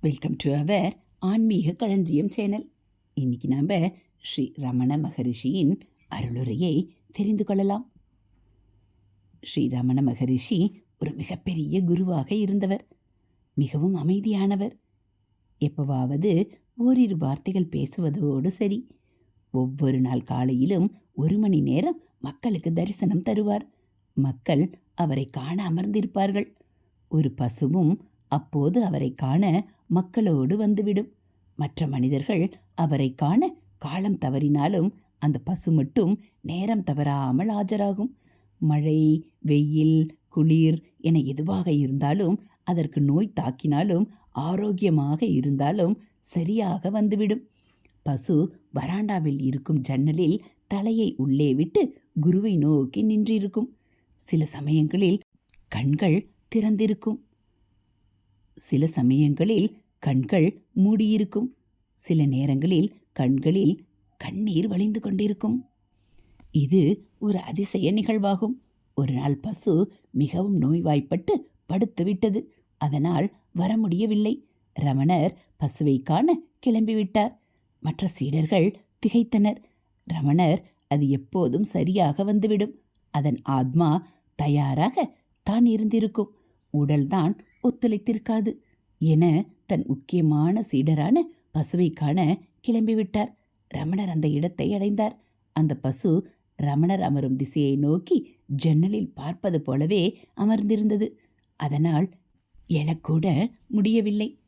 Welcome to our ஆன்மீக களஞ்சியம் channel இன்னைக்கு நாம் ஸ்ரீ ரமண மகரிஷியின் அருளுரையை தெரிந்து கொள்ளலாம். ஸ்ரீ ரமண மகரிஷி ஒரு மிகப்பெரிய குருவாக இருந்தவர். மிகவும் அமைதியானவர். எப்பவாவது ஓரிரு வார்த்தைகள் பேசுவதோடு சரி ஒவ்வொரு நாள் காலையிலும் ஒரு மணி நேரம் மக்களுக்கு தரிசனம் தருவார். மக்கள் அவரை காண அமர்ந்திருப்பார்கள். ஒரு பசுவும் அப்போது அவரை காண மக்களோடு வந்துவிடும். மற்ற மனிதர்கள் அவரை காண காலம் தவறினாலும் அந்த பசு மட்டும் நேரம் தவறாமல் ஆஜராகும். மழை வெயில் குளிர் என எதுவாக இருந்தாலும் அதற்கு நோய் தாக்கினாலும் ஆரோக்கியமாக இருந்தாலும் சரியாக வந்துவிடும். பசு வராண்டாவில் இருக்கும் ஜன்னலில் தலையை உள்ளே விட்டு குருவை நோக்கி நின்றிருக்கும். சில சமயங்களில் கண்கள் திறந்திருக்கும். சில சமயங்களில் கண்கள் மூடியிருக்கும். சில நேரங்களில் கண்களில் கண்ணீர் வழிந்து கொண்டிருக்கும். இது ஒரு அதிசய நிகழ்வாகும். ஒரு நாள் பசு மிகவும் நோய்வாய்ப்பட்டு படுத்துவிட்டது அதனால் வர முடியவில்லை. ரமணர் பசுவை காண கிளம்பிவிட்டார் மற்ற சீடர்கள் திகைத்தனர். ரமணர் அது எப்போதும் சரியாக வந்துவிடும். அதன் ஆத்மா தயாராக தான் இருந்திருக்கும். உடல்தான் ஒத்துழைத்திருக்காது என தன் முக்கியமான சீடரான பசுவை காண கிளம்பிவிட்டார். ரமணர் அந்த இடத்தை அடைந்தார். அந்த பசு ரமணர் அமரும் திசையை நோக்கி ஜன்னலில் பார்ப்பது போலவே அமர்ந்திருந்தது. அதனால் எழக்கூட முடியவில்லை.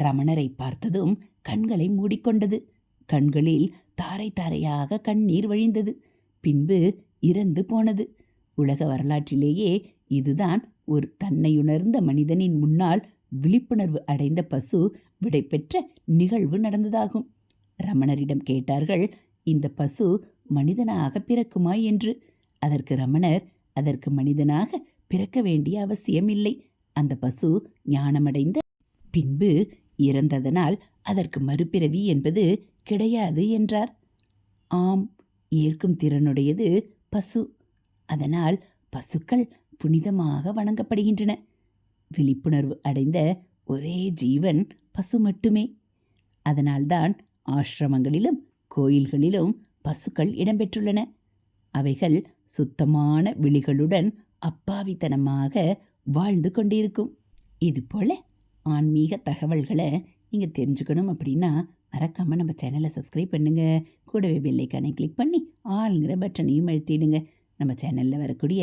ரமணரை பார்த்ததும் கண்களை மூடிக்கொண்டது. கண்களில் தாரை தாரையாக கண்ணீர் வழிந்தது. பின்பு இறந்து போனது. உலக வரலாற்றிலேயே இதுதான் ஒரு தன்னையுணர்ந்த மனிதனின் முன்னால் விழிப்புணர்வு அடைந்த பசு விடைபெற்ற நிகழ்வு நடந்ததாகும். ரமணரிடம் கேட்டார்கள் இந்த பசு மனிதனாக பிறக்குமா என்று. அதற்கு ரமணர் அதற்கு மனிதனாக பிறக்க வேண்டிய அவசியமில்லை. அந்த பசு ஞானமடைந்த பின்பு இறந்ததனால் அதற்கு மறுபிறவி என்பது கிடையாது என்றார். ஆம் ஏற்கும் திறனுடையது பசு. அதனால் பசுக்கள் புனிதமாக வணங்கப்படுகின்றன. விழிப்புணர்வு அடைந்த ஒரே ஜீவன் பசு மட்டுமே. அதனால்தான் ஆசிரமங்களிலும் கோயில்களிலும் பசுக்கள் இடம்பெற்றுள்ளன. அவைகள் சுத்தமான விழிகளுடன் அப்பாவித்தனமாக வாழ்ந்து கொண்டிருக்கும். இதுபோல் ஆன்மீக தகவல்களை நீங்கள் தெரிஞ்சுக்கணும் அப்படின்னா மறக்காமல் நம்ம சேனலை சப்ஸ்கிரைப் பண்ணுங்கள் கூடவே பெல்லைக்கானை கிளிக் பண்ணி ஆளுங்கிற பட்டனையும் அழுத்திடுங்க. நம்ம சேனலில் வரக்கூடிய